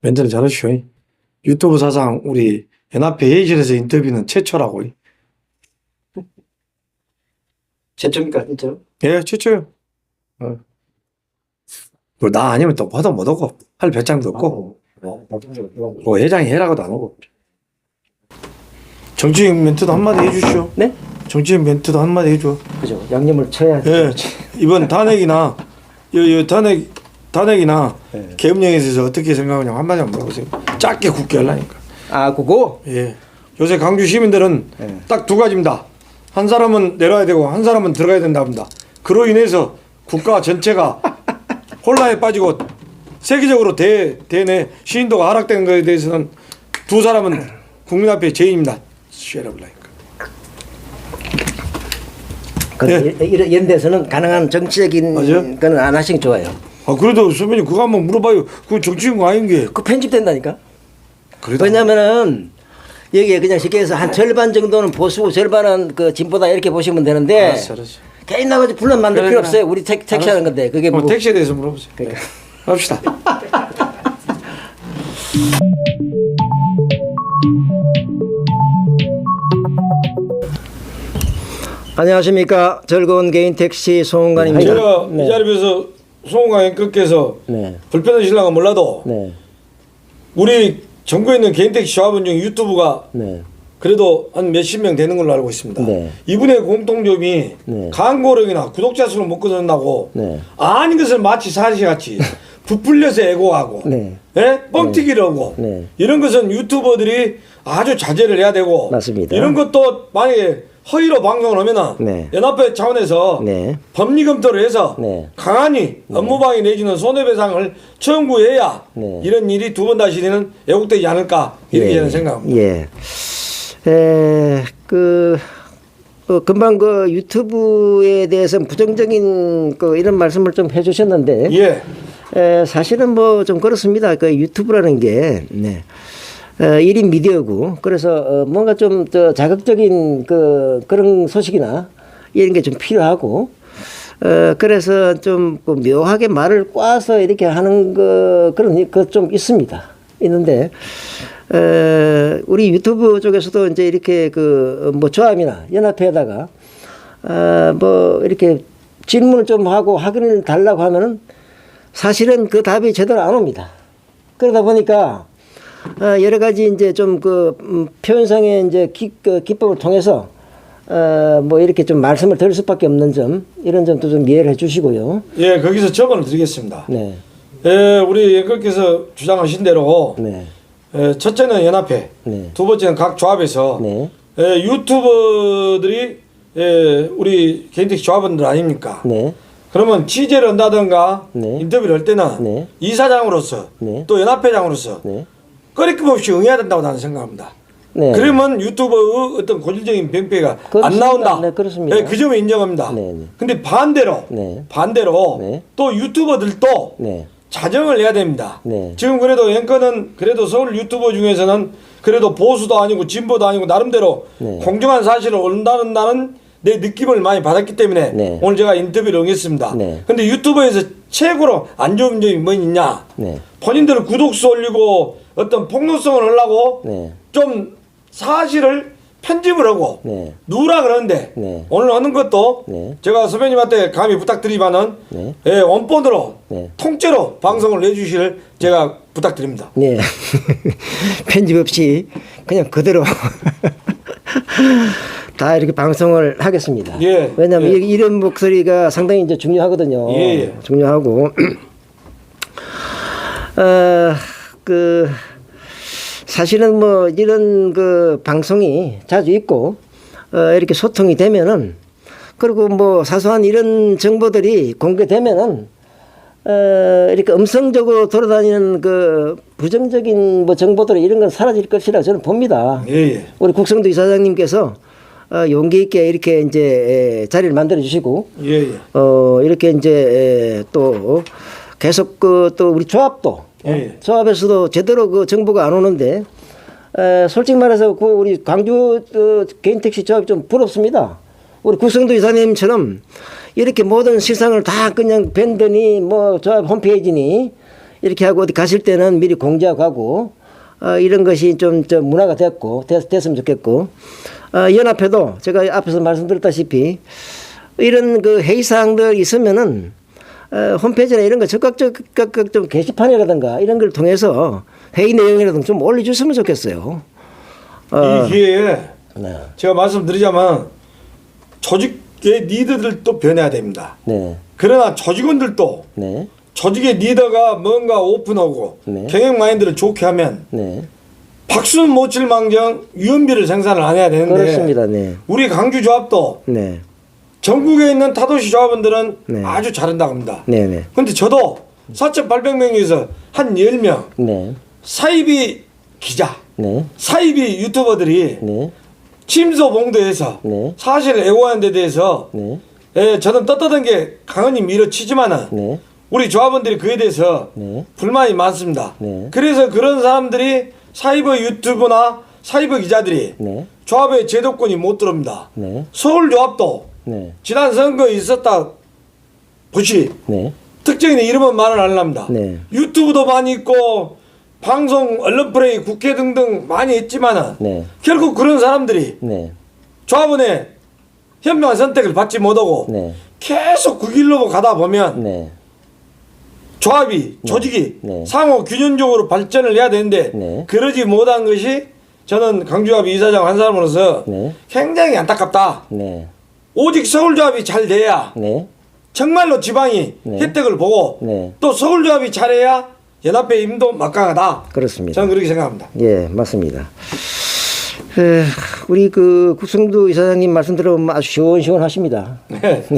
멘트는 잘하시오. 유튜브 사상 우리 연합회 회의실에서 인터뷰는 최초라고. 최초입니까 진짜? 예, 최초요. 어. 뭐나 아니면 또 화도 못 오고 할 배짱도 없고 뭐 회장이 해라고도 안 오고. 정치인 멘트도 한마디 해주시오. 네? 정치인 멘트도 한마디 해줘. 그죠. 양념을 쳐야 예, 이번 탄핵이나 요, 요 탄핵 탄핵이나 네. 계엄령에 있어서 어떻게 생각하냐 한마디 한번 물어보세요. 짧게 굳게 하려니까. 아 그거? 예. 요새 강주 시민들은 네. 딱두 가지입니다. 한 사람은 내려야 되고 한 사람은 들어가야 된다 합니다. 그로 인해서 국가 전체가 혼란에 빠지고 세계적으로 대, 대내 시인도가 하락된 것에 대해서는 두 사람은 국민 앞에 죄인입니다. 쉐러블라니까. 그 예. 이런, 이런 데서는 가능한 정치적인 맞아요? 거는 안 하시는 게 좋아요. 아 그래도 선배님 그거 한번 물어봐요. 그거 정치인 거 아닌 게. 그 편집된다니까. 그래도 왜냐면은 여기에 그냥 쉽게 해서 한 절반 정도는 보수고 절반은 그 진보다 이렇게 보시면 되는데 알았어, 알았어. 개인 나가지고 분란 만들 필요. 없어요. 우리 택, 택시 하는 건데 그게 뭐뭐 택시에 대해서 물어보세요. 그러니까. 네. 합시다. 안녕하십니까 즐거운 개인 택시 송은관입니다. 제가 네. 이 자리에서 송호강 앵커께서 네. 불편하실랑은 몰라도 네. 우리 전국에 있는 개인 택시 조합원 중 유튜브가 네. 그래도 한 몇십 명 되는 걸로 알고 있습니다. 네. 이분의 공통점이 네. 광고력이나 구독자 수를 못 끊는다고 네. 아닌 것을 마치 사실같이 부풀려서 애고하고 네. 예? 뻥튀기를 하고 네. 이런 것은 유튜버들이 아주 자제를 해야 되고 맞습니다. 이런 것도 만약에 허위로 방송을 하면은 네. 연합회 차원에서 네. 법리 검토를 해서 네. 강한이 업무방해 내지는 손해배상을 청구해야 네. 이런 일이 두 번 다시는 애국되지 않을까 이렇게 저는 생각합니다. 예. 에, 그, 어, 금방 그 유튜브에 대해서 부정적인 그 이런 말씀을 좀 해주셨는데, 예. 에, 사실은 뭐 좀 그렇습니다. 그 유튜브라는 게, 네. 어, 1인 미디어고, 그래서 어, 뭔가 좀 더 자극적인 그 그런 소식이나 이런 게 좀 필요하고, 어, 그래서 좀 그 묘하게 말을 꽈서 이렇게 하는 거, 그런 것좀 있습니다. 있는데, 어, 우리 유튜브 쪽에서도 이제 이렇게 그 뭐 조합이나 연합회에다가, 어, 뭐 이렇게 질문을 좀 하고 확인을 달라고 하면은 사실은 그 답이 제대로 안 옵니다. 그러다 보니까 어, 여러 가지 이제 좀그 표현상의 이제 기, 그 기법을 통해서 어, 뭐 이렇게 좀 말씀을 드릴 수밖에 없는 점 이런 점도 좀 이해를 해주시고요. 예, 거기서 처분을 드리겠습니다. 네, 예, 우리 앵커께서 주장하신 대로 네, 예, 첫째는 연합회, 네. 두 번째는 각 조합에서 네, 예, 유튜버들이 예, 우리 개인택시 조합원들 아닙니까? 네, 그러면 취재를 한다든가 네. 인터뷰를 할 때는 네. 이사장으로서 네. 또 연합회장으로서 네, 꺼리낌 없이 응해야 된다고 나는 생각합니다. 네. 그러면 유튜버의 어떤 고질적인 병폐가 안 그렇습니다. 나온다. 네, 그렇습니다. 예, 그 점을 인정합니다. 네, 네. 근데 반대로 네. 반대로 네. 또 유튜버들도 네, 자정을 해야 됩니다. 네. 지금 그래도 앵커는 그래도 서울 유튜버 중에서는 그래도 보수도 아니고 진보도 아니고 나름대로 네. 공정한 사실을 온다는 내 느낌을 많이 받았기 때문에 네. 오늘 제가 인터뷰를 응했습니다. 네. 근데 유튜버에서 최고로 안 좋은 점이 뭐 있냐? 네, 본인들은 구독수 올리고 어떤 폭로성을 하려고 네, 좀 사실을 편집을 하고 네. 누라 그러는데 네. 오늘 하는 것도 네. 제가 선배님한테 감히 부탁드리면은 네. 예, 원본으로 네. 통째로 방송을 내주시를 제가 부탁드립니다. 네. 편집 없이 그냥 그대로 다 이렇게 방송을 하겠습니다. 예, 왜냐하면 예. 이- 이런 목소리가 상당히 이제 중요하거든요. 예, 예. 중요하고 어, 그 사실은 뭐 이런 그 방송이 자주 있고 어, 이렇게 소통이 되면은 그리고 뭐 사소한 이런 정보들이 공개되면은 어, 이렇게 음성적으로 돌아다니는 그 부정적인 뭐 정보들 이런 건 사라질 것이라 저는 봅니다. 예, 예. 우리 국성도 이사장님께서 어, 용기 있게 이렇게 이제 에, 자리를 만들어 주시고 예, 예. 어 이렇게 이제 에, 또 계속 그 또 우리 조합도 어, 예. 조합에서도 제대로 그 정보가 안 오는데 에, 솔직히 말해서 그 우리 광주 어, 개인 택시 조합이 좀 부럽습니다. 우리 국성도 이사님처럼 이렇게 모든 실상을 다 그냥 밴드니 뭐 조합 홈페이지니 이렇게 하고 어디 가실 때는 미리 공지하고 어, 이런 것이 좀, 좀 문화가 됐고 됐, 됐으면 좋겠고 어, 연합회도 제가 앞에서 말씀드렸다시피 이런 그 회의 사항들 있으면은 어, 홈페이지나 이런 거 적극적 적극 좀 게시판이라든가 이런 걸 통해서 회의 내용이라든가 좀 올려주셨으면 좋겠어요. 어, 이 기회에 네, 제가 말씀드리자면 조직의 리더들도 변해야 됩니다. 네, 그러나 조직원들도 네, 조직의 리더가 뭔가 오픈하고 네. 경영 마인드를 좋게 하면 네, 박수는 못 칠 망정 유연비를 생산을 안 해야 되는데 그렇습니다. 네, 우리 강주 조합도 네, 전국에 있는 타도시 조합원들은 네. 아주 잘한다고 합니다. 네, 네, 근데 저도 4,800명에서 한 10명 네, 사이비 기자, 네, 사이비 유튜버들이 네, 침소 봉도에서 네. 사실을 애호하는 데 대해서 네, 예, 저는 떳떳한 게 강은이 밀어치지만은 네, 우리 조합원들이 그에 대해서 네. 불만이 많습니다. 네. 그래서 그런 사람들이 사이버 유튜브나 사이버 기자들이 네, 조합의 제도권이 못 들어옵니다. 네, 서울 조합도 네, 지난 선거에 있었다 보시 네, 특정인의 이름은 말을 안 합니다. 네. 유튜브도 많이 있고 방송, 언론 플레이, 국회 등등 많이 있지만은 네. 결국 그런 사람들이 네, 조합원의 현명한 선택을 받지 못하고 네, 계속 그 길로 가다 보면 네, 조합이 조직이 네. 상호 균형적으로 발전을 해야 되는데 네. 그러지 못한 것이 저는 강조합 이사장 한 사람으로서 네. 굉장히 안타깝다. 네, 오직 서울조합이 잘 돼야 네, 정말로 지방이 네. 혜택을 보고 네. 또 서울조합이 잘해야 연합회 임도 막강하다. 그렇습니다. 저는 그렇게 생각합니다. 예, 맞습니다. 에, 우리 그 국성도 이사장님 말씀 들어보면 아주 시원시원하십니다. 네.